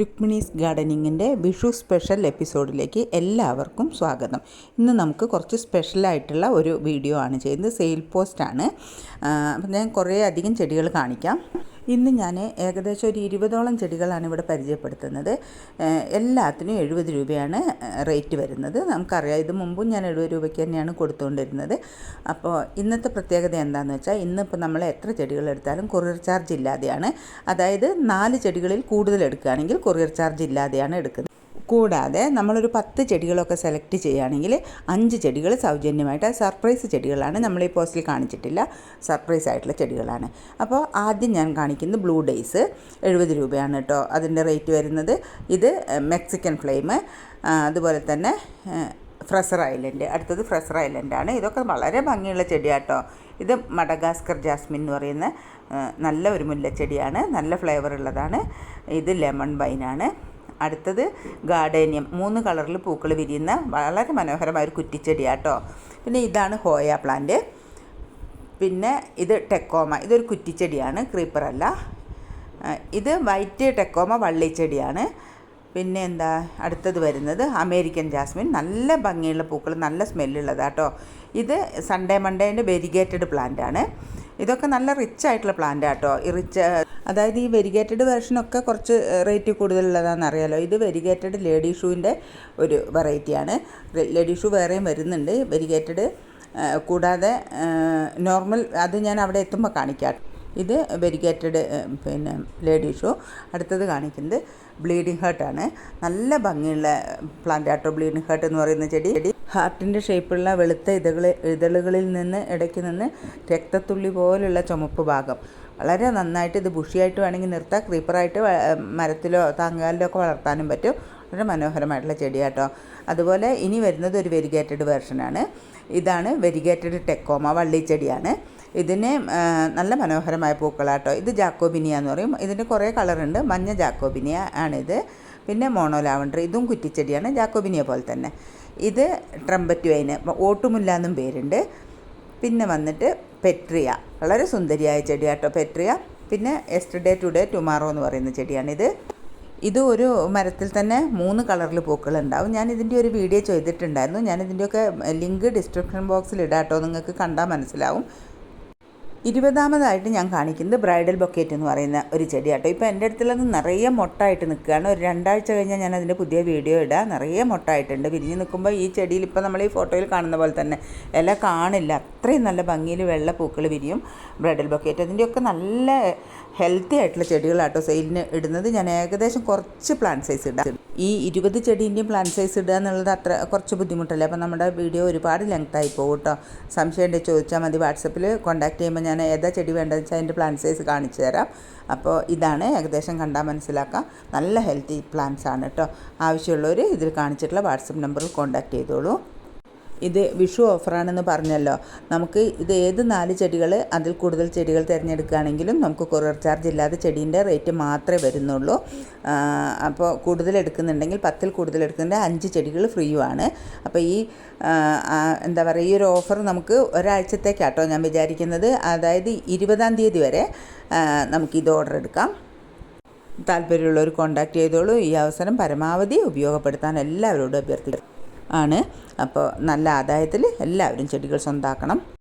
രുക്മിണീസ് ഗാർഡനിങ്ങിന്റെ Vishu special എപ്പിസോഡിലേക്ക് എല്ലാവർക്കും സ്വാഗതം. ഇന്ന് നമുക്ക് കുറച്ച് സ്പെഷ്യലായിട്ടുള്ള ഒരു വീഡിയോ ആണ് ചെയ്യുന്നത്. സെയിൽ പോസ്റ്റാണ്. അപ്പം ഞാൻ കുറേ അധികം ചെടികൾ കാണിക്കാം. ഇന്ന് ഞാൻ ഏകദേശം ഒരു ഇരുപതോളം ചെടികളാണ് ഇവിടെ പരിചയപ്പെടുത്തുന്നത്. എല്ലാത്തിനും എഴുപത് രൂപയാണ് റേറ്റ് വരുന്നത്. നമുക്കറിയാം ഇത് മുമ്പും ഞാൻ എഴുപത് രൂപയ്ക്ക് തന്നെയാണ് കൊടുത്തുകൊണ്ടിരുന്നത്. അപ്പോൾ ഇന്നത്തെ പ്രത്യേകത എന്താണെന്ന് വെച്ചാൽ ഇന്നിപ്പോൾ നമ്മൾ എത്ര ചെടികൾ എടുത്താലും കൊറിയർ ചാർജ് ഇല്ലാതെയാണ്. അതായത് നാല് ചെടികളിൽ കൂടുതൽ എടുക്കുകയാണെങ്കിൽ കൊറിയർ ചാർജ് ഇല്ലാതെയാണ് എടുക്കുന്നത്. കൂടാതെ നമ്മളൊരു പത്ത് ചെടികളൊക്കെ സെലക്ട് ചെയ്യുകയാണെങ്കിൽ അഞ്ച് ചെടികൾ സൗജന്യമായിട്ട് സർപ്രൈസ് ചെടികളാണ് നമ്മൾ ഈ പോസ്റ്റിൽ കാണിച്ചിട്ടില്ല. സർപ്രൈസ് ആയിട്ടുള്ള ചെടികളാണ്. അപ്പോൾ ആദ്യം ഞാൻ കാണിക്കുന്നത് ബ്ലൂ ഡേയ്സ് എഴുപത് രൂപയാണ് കേട്ടോ അതിന്റെ റേറ്റ് വരുന്നത്. ഇത് മെക്സിക്കൻ ഫ്ലെയിം അതുപോലെ തന്നെ ഫ്രസർ ഐലൻഡ് അടുത്തത് ഫ്രസർ ഐലൻഡാണ് ഇതൊക്കെ വളരെ ഭംഗിയുള്ള ചെടിയാട്ടോ. ഇത് മഡഗാസ്കർ ജാസ്മിൻ എന്ന് പറയുന്ന നല്ല ഒരു മുല്ലച്ചെടിയാണ്. നല്ല ഫ്ലേവർ ഉള്ളതാണ്. ഇത് ലെമൺ വൈനാണ് അടുത്തത് ഗാർഡേനിയം. മൂന്ന് കളറിൽ പൂക്കൾ വിരിയുന്ന വളരെ മനോഹരമായ ഒരു കുറ്റിച്ചെടിയാട്ടോ. പിന്നെ ഇതാണ് ഹോയ പ്ലാന്റ്. പിന്നെ ഇത് ടെക്കോമ. ഇതൊരു കുറ്റിച്ചെടിയാണ് ക്രീപ്പറല്ല ഇത് വൈറ്റ് ടെക്കോമ വള്ളിച്ചെടിയാണ്. പിന്നെ എന്താ അടുത്തത് വരുന്നത് അമേരിക്കൻ ജാസ്മിൻ. നല്ല ഭംഗിയുള്ള പൂക്കൾ നല്ല സ്മെല്ലുള്ളതാട്ടോ ഇത് സൺഡേ മൺഡേന്റെ വെരിഗേറ്റഡ് പ്ലാന്റ് ആണ്. ഇതൊക്കെ നല്ല റിച്ച് ആയിട്ടുള്ള പ്ലാന്റ് ആട്ടോ ഈ റിച്ച് അതായത് ഈ വെരിഗേറ്റഡ് വെർഷനൊക്കെ കുറച്ച് റേറ്റ് കൂടുതലുള്ളതാണെന്ന് അറിയാലോ ഇത് വെരിഗേറ്റഡ് ലേഡി ഷൂവിന്റെ ഒരു വെറൈറ്റിയാണ് ലേഡി ഷൂ വേറെയും വരുന്നുണ്ട്. വെരിഗേറ്റഡ് കൂടാതെ നോർമൽ അത് ഞാൻ അവിടെ എത്തുമ്പോൾ കാണിക്കാം. ഇത് വെരിഗേറ്റഡ് പിന്നെ ലേഡി ഷൂ അടുത്തത് കാണിക്കുന്നത് ബ്ലീഡിങ് ഹേർട്ടാണ് നല്ല ഭംഗിയുള്ള പ്ലാന്റ് ആട്ടോ ബ്ലീഡിങ് ഹേർട്ട് എന്ന് പറയുന്ന ചെടി. ചെടി ഹാർട്ടിന്റെ ഷേപ്പുള്ള വെളുത്ത ഇതകൾ ഇതളുകളിൽ നിന്ന് ഇടയ്ക്ക് നിന്ന് രക്തത്തുള്ളി പോലുള്ള ചുമപ്പ് ഭാഗം. വളരെ നന്നായിട്ട് ഇത് ബുഷിയായിട്ട് വേണമെങ്കിൽ നിർത്താം. ക്രീപ്പറായിട്ട് മരത്തിലോ താങ്കാലിലോ ഒക്കെ വളർത്താനും പറ്റും. വളരെ മനോഹരമായിട്ടുള്ള ചെടിയാട്ടോ. അതുപോലെ ഇനി വരുന്നത് ഒരു വെരിഗേറ്റഡ് വേർഷനാണ് ഇതാണ് വെരിഗേറ്റഡ് ടെക്കോമ വള്ളിച്ചെടിയാണ്. ഇതിന് നല്ല മനോഹരമായ പൂക്കളാട്ടോ. ഇത് ജാക്കോബിനിയ എന്ന് പറയും. ഇതിന് കുറേ കളറുണ്ട്. മഞ്ഞ ജാക്കോബിനിയ ആണിത്. പിന്നെ മോണോ ലാവണ്ടർ. ഇതും കുറ്റിച്ചെടിയാണ്. ജാക്കോബിനിയ പോലെ തന്നെ. ഇത് ട്രംപറ്റ് വൈന് ഓട്ടുമുല്ല എന്നും പേരുണ്ട്. പിന്നെ വന്നിട്ട് പെട്രിയ. വളരെ സുന്ദരിയായ ചെടിയാട്ടോ പെട്രിയ. പിന്നെ എസ്റ്റർഡേ ടുഡേ ടുമാറോ എന്ന് പറയുന്ന ചെടിയാണിത് ഇത്. ഒരു മരത്തിൽ തന്നെ മൂന്ന് കളറിൽ പൂക്കൾ ഉണ്ടാവും ഞാൻ ഇതിന്റെ ഒരു വീഡിയോ ചെയ്തിട്ടുണ്ടായിരുന്നു. ഞാൻ ഇതിന്റെയൊക്കെ ലിങ്ക് ഡിസ്ക്രിപ്ഷൻ ബോക്സിൽ ഇടാട്ടോ. നിങ്ങൾക്ക് കണ്ടാൽ മനസ്സിലാവും. ഇരുപതാമതായിട്ട് ഞാൻ കാണിക്കുന്നത് ബ്രൈഡൽ ബൊക്കേറ്റ് എന്ന് പറയുന്ന ഒരു ചെടി കേട്ടോ ഇപ്പോൾ എന്റെ അടുത്തുള്ളത് നിറയെ മൊട്ടായിട്ട് നിൽക്കുകയാണ്. ഒരു രണ്ടാഴ്ച കഴിഞ്ഞാൽ ഞാൻ അതിന്റെ പുതിയ വീഡിയോ ഇടാം. നിറയെ മൊട്ടായിട്ടുണ്ട്. വിരിഞ്ഞ് നിൽക്കുമ്പോൾ ഈ ചെടിയിൽ ഇപ്പോൾ നമ്മൾ ഈ ഫോട്ടോയിൽ കാണുന്ന പോലെ തന്നെ ഇല കാണില്ല. അത്രയും നല്ല ഭംഗിയിൽ വെള്ള പൂക്കൾ വിരിയും ബ്രൈഡൽ ബൊക്കേറ്റ്. അതിന്റെയൊക്കെ നല്ല ഹെൽത്തി ആയിട്ടുള്ള ചെടികളാട്ടോ സെയിലിന് ഇടുന്നത്. ഞാൻ ഏകദേശം കുറച്ച് പ്ലാന്റ് സൈസ് ഇടാം. ഈ ഇരുപത് ചെടീന്റെയും പ്ലാന്റ് സൈസ് ഇടുക എന്നുള്ളത് അത്ര കുറച്ച് ബുദ്ധിമുട്ടല്ലേ? അപ്പോൾ നമ്മുടെ വീഡിയോ ഒരുപാട് ലെങ്ത് ആയി പോകും കേട്ടോ സംശയം ചോദിച്ചാൽ മതി. വാട്സപ്പിൽ കോൺടാക്ട് ചെയ്യുമ്പോൾ ഞാൻ ഏതാ ചെടി വേണ്ടതെന്ന് വെച്ചാൽ അതിന്റെ പ്ലാന്റ് സൈസ് കാണിച്ചു തരാം. അപ്പോൾ ഇതാണ് ഏകദേശം കണ്ടാൽ മനസ്സിലാക്കാം. നല്ല ഹെൽത്തി പ്ലാന്റ്സ് ആണ് കേട്ടോ ആവശ്യമുള്ളവർ ഇതിൽ കാണിച്ചിട്ടുള്ള വാട്സപ്പ് നമ്പറിൽ കോൺടാക്റ്റ് ചെയ്തോളൂ. ഇത് വിഷു ഓഫറാണെന്ന് പറഞ്ഞല്ലോ. നമുക്ക് ഇത് ഏത് നാല് ചെടികൾ അതിൽ കൂടുതൽ ചെടികൾ തിരഞ്ഞെടുക്കുകയാണെങ്കിലും നമുക്ക് കൊറിയർ ചാർജ് ഇല്ലാതെ ചെടീന്റെ റേറ്റ് മാത്രമേ വരുന്നുള്ളൂ. അപ്പോൾ കൂടുതൽ എടുക്കുന്നുണ്ടെങ്കിൽ പത്തിൽ കൂടുതൽ എടുക്കുന്നുണ്ടെങ്കിൽ അഞ്ച് ചെടികൾ ഫ്രീയുമാണ്. അപ്പോൾ ഈ എന്താ പറയുക ഈ ഒരു ഓഫർ നമുക്ക് ഒരാഴ്ചത്തേക്കാട്ടോ ഞാൻ വിചാരിക്കുന്നത്. അതായത് ഇരുപതാം തീയതി വരെ നമുക്ക് ഇത് ഓർഡർ എടുക്കാം. താല്പര്യമുള്ളവർ കോൺടാക്ട് ചെയ്തോളൂ. ഈ അവസരം പരമാവധി ഉപയോഗപ്പെടുത്താൻ എല്ലാവരോടും അഭ്യർത്ഥിക്കും ആണ്. അപ്പോൾ നല്ല ആദായത്തിൽ എല്ലാവരും ചെടികൾ സ്വന്താക്കണം.